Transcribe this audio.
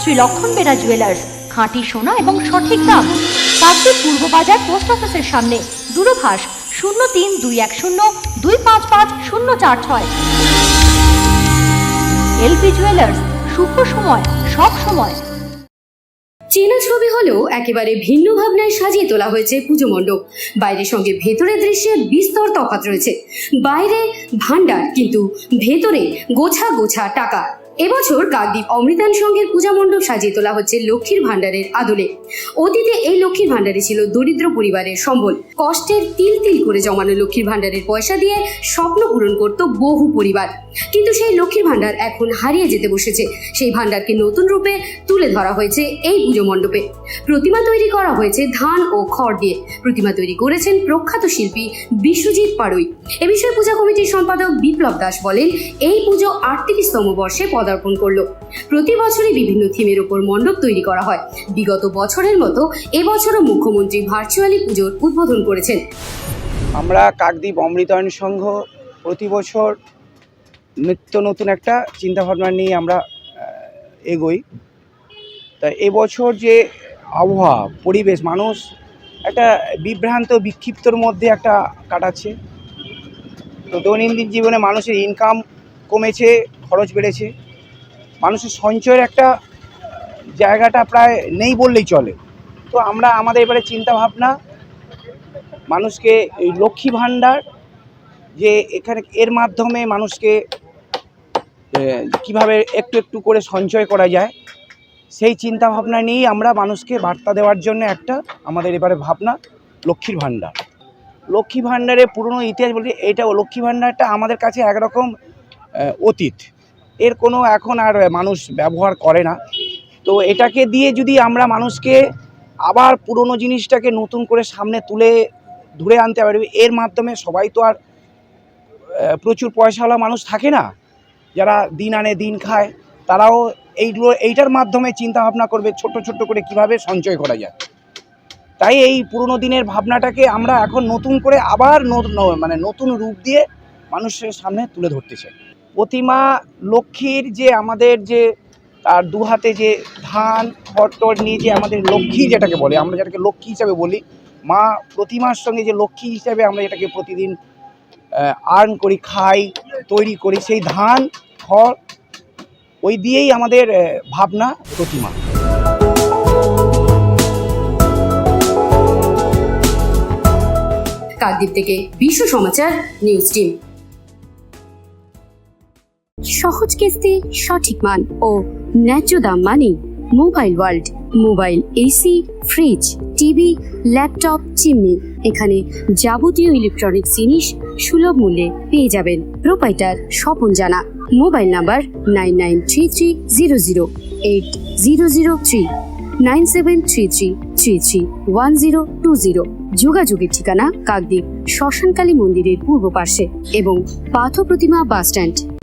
শ্রী লক্ষণ বেরা জুয়েলার্স খাঁটি সোনা এবং সঠিক দাম। কাকদ্বীপ পূর্ব বাজার পোস্ট অফিসের সামনে, দূরভাষ শূন্য তিন দুই এক শূন্য দুই পাঁচ পাঁচ শূন্য চার ছয়। এলপি জুয়েলার্স শুভ সময়, সব সময়। চেনা ছবি হলেও একেবারে ভিন্ন ভাবনায় সাজিয়ে তোলা হয়েছে পুজো মণ্ডপ। বাইরের সঙ্গে ভেতরের দৃশ্যে বিস্তর তফাত রয়েছে। বাইরে ভান্ডার কিন্তু ভেতরে গোছা গোছা টাকা। এবছর কাকদ্বীপ অমৃতান সংঘের পূজা মণ্ডপ সাজিয়ে তোলা হচ্ছে লক্ষ্মীর ভাণ্ডারের আদলে। অতীতে এই লক্ষ্মীর ভান্ডারে ছিল দরিদ্র পরিবারের সম্বল। কষ্টের তিল তিল করে জমানো লক্ষ্মীর ভান্ডারের পয়সা দিয়ে স্বপ্ন পূরণ করত বহু পরিবার। কিন্তু সেই লক্ষ্মীর ভান্ডার এখন হারিয়ে যেতে বসেছে। সেই ভান্ডারকে নতুন রূপে তুলে ধরা হয়েছে এই পুজো মণ্ডপে। প্রতিমা তৈরি করা হয়েছে ধান ও খড় দিয়ে। প্রতিমা তৈরি করেছেন প্রখ্যাত শিল্পী বিশ্বজিৎ পাড়ুই এ বিষয়ে পূজা কমিটির সম্পাদক বিপ্লব দাস বলেন, এই পুজো আটত্রিশতম বর্ষে পদার্পণ করল। প্রতি বছরই বিভিন্ন থিমের ওপর মণ্ডপ তৈরি করা হয়। বিগত বছরের মতো এবছরও মুখ্যমন্ত্রী ভার্চুয়ালি পুজোর উদ্বোধন করেছেন। আমরা কাকদ্বীপ অমৃতায়ন সংঘ প্রতি বছর নিত্য নতুন একটা চিন্তাভাবনা নিয়ে আমরা এগোই। তা এবছর যে আবহাওয়া, পরিবেশ, মানুষ একটা বিভ্রান্ত, বিক্ষিপ্তর মধ্যে একটা কাটাচ্ছে। তো দৈনন্দিন জীবনে মানুষের ইনকাম কমেছে, খরচ বেড়েছে। মানুষের সঞ্চয়ের একটা জায়গাটা প্রায় নেই বললেই চলে। তো আমরা, আমাদের এবারে চিন্তাভাবনা, মানুষকে এই লক্ষ্মী ভাণ্ডার, যে এখানে, এর মাধ্যমে মানুষকে কীভাবে একটু একটু করে সঞ্চয় করা যায়, সেই চিন্তা ভাবনা নিয়েই আমরা মানুষকে বার্তা দেওয়ার জন্য একটা আমাদের এবারে ভাবনা, লক্ষ্মীর ভাণ্ডার। লক্ষ্মী ভাণ্ডারের পুরনো ইতিহাস বলতে এটা লক্ষ্মী ভাণ্ডারটা আমাদের কাছে একরকম অতীত। এর কোনো এখন আর মানুষ ব্যবহার করে না। তো এটাকে দিয়ে যদি আমরা মানুষকে আবার পুরনো জিনিসটাকে নতুন করে সামনে তুলে ধরে আনতে পারবে এর মাধ্যমে সবাই তো আর প্রচুর পয়সাওয়ালা মানুষ থাকে না। যারা দিন আনে দিন খায়, তারাও এইগুলো, এইটার মাধ্যমে চিন্তা ভাবনা করবে ছোট ছোট করে কীভাবে সঞ্চয় করা যায়। তাই এই পুরনো দিনের ভাবনাটাকে আমরা এখন নতুন করে আবার মানে নতুন রূপ দিয়ে মানুষের সামনে তুলে ধরতে চাই। প্রতিমা, লক্ষ্মীর যে আমাদের যে তার দু হাতে যে ধান, খড়টড় নিয়ে যে আমাদের লক্ষ্মী যেটাকে বলে, আমরা যেটাকে লক্ষ্মী হিসাবে বলি, মা প্রতিমার সঙ্গে যে লক্ষ্মী হিসাবে আমরা এটাকে প্রতিদিন আর্ন করি, খাই তৈরি করি, সেই ধান, খড়, ওই দিয়েই আমাদের ভাবনা, প্রতিমা। কাকদ্বীপ থেকে বিশ্ব সমাচার, নিউজ টিম। সহজ কিস্তি, সঠিক মান ও ন্যায্য দাম মানে mobile world, mobile AC, fridge, TV, laptop, chimney. এখানে যাবতীয় ইলেকট্রনিক্স জিনিস সুলভ মূল্যে পেয়ে যাবেন। Proprietor Swapan Jana. Mobile number nine nine three three zero zero eight zero zero three, nine seven three three three three one zero two zero. যোগাযোগের ঠিকানা কাকদ্বীপ শ্মশানকালী মন্দিরের পূর্ব পার্শ্বে এবং পাথ প্রতিমা বাস স্ট্যান্ড